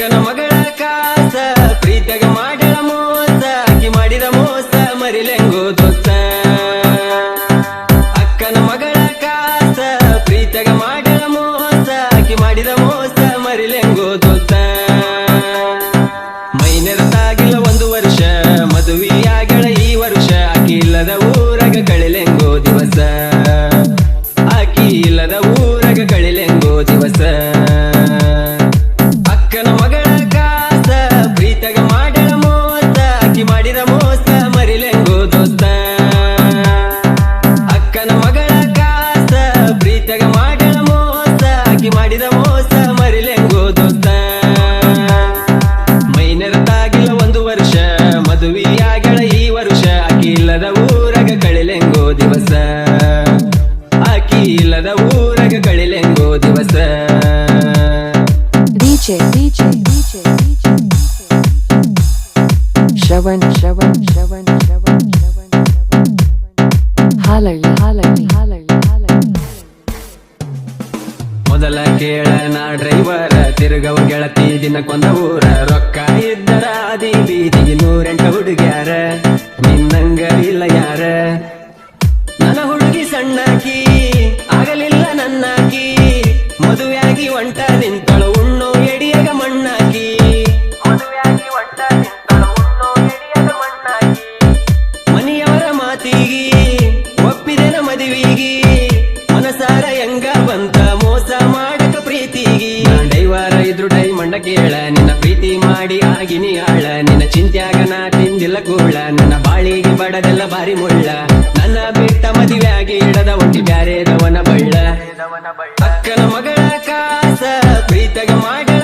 ಅಕ್ಕನ ಮಗಳ ಕಾಸ ಪ್ರೀತಿಗೆ ಮಾಡಳ ಮೋಸ ಆಕಿ ಮಾಡಿದ ಮೋಸ, ಮರಿಲೆಂಗೋ ದೋಸ್ತ. ಅಕ್ಕನ ಮಗಳ ಕಾಸ ಪ್ರೀತಿಗೆ ಮಾಡಳ ಮೋಸ ಆಕಿ ಮಾಡಿದ ಮೋಸ, ಮರಿಲೆಂಗೋ ದೋಸ್ತ. ಮೈನರದಾಗಿಲ್ಲ ಒಂದು ವರ್ಷ ಮದುವೆಯಾಗಳ ಈ ವರ್ಷ ಆಕಿ ಇಲ್ಲದ ಊರಾಗ ಕಳಿಲೆಂಗೋ ದಿವಸ. ಆಕಿ ಇಲ್ಲದ ಊರಾಗ ಕಳಿಲೆಂಗೋ ದಿವಸ. ಪ್ರೀತಗ ಮಾಡಳ ಮೋಸ ಆಕಿ ಮಾಡಿದ ಮೋಸ ಮರಿಲೆಂಗೋ ದೋಸ್ತ ಮೈನೆರತಾಗಿಲ್ಲ ಒಂದು ವರ್ಷ ಮದುವೆಯಾಗಳ ಈ ವರ್ಷ ಆಕಿ ಇಲ್ಲದ ಊರಾಗ ಕಳಿಲೆಂಗೋ ದಿವಸ. ಆಕಿ ಇಲ್ಲದ ಊರಾಗ ಕಳಿಲೆಂಗೋ ದಿವಸ. DJ DJ DJ Shravan Shravan Shravan Shravan Shravan Shravan Halalli Halali, ಮೊದಲ ಕೇಳ ನಾ ಡ್ರೈವರ, ತಿರುಗವ ಗೆಳತಿ ದಿನಕ್ಕೊಂದ ಊರ ರೊಕ್ಕ ಇದ್ದರ ಅದಿ ಬೀದಿಗೆ ನೂರೆಂಟ ಹುಡುಗ್ಯಾರ. ನಿನ್ನಂಗ ಇಲ್ಲ ಯಾರ? ನನ್ನ ಹುಡುಗಿ ಸಣ್ಣಾಕಿ, ಆಗಲಿಲ್ಲ ನನ್ನಾಕಿ. ಮದುವೆಯಾಗಿ ಒಂಟ ನಿಂತಳು, ಉಣ್ಣೋ ಎಡಿಯಾಗ ಮಣ್ಣಾಕಿ. ಒಂಟ ನಿಂತಳು ಮಣ್ಣಾಕಿ. ಮನೆಯವರ ಮಾತಿಗಿ ಒಪ್ಪಿದೆನ ಮದುವಿಗಿ. ಮನಸಾರ ಹೆಂಗ ಡೈವಾರ ಇದ್ರು ಡೈ ಮಂಡ ಕೇಳ, ನಿನ್ನ ಪ್ರೀತಿ ಮಾಡಿ ಆಗಿನಿ ಆಳ. ನಿನ್ನ ಚಿಂತ್ಯಾಗ ನಾ ತಿಂದಿಲ್ಲ ಕೂಳ, ನನ್ನ ಬಾಳಿಗೆ ಬಡದೆಲ್ಲ ಬಾರಿ ಮುಳ್ಳ. ನನ್ನ ಬಿಟ್ಟ ಆಗಿ ಇಡದ ಒಂಟಿ ಬ್ಯಾರೇದವನ ಬಳ್ಳ. ಅಕ್ಕನ ಮಗಳ ಕಾಸ ಪ್ರೀತಗ ಮಾಡಳ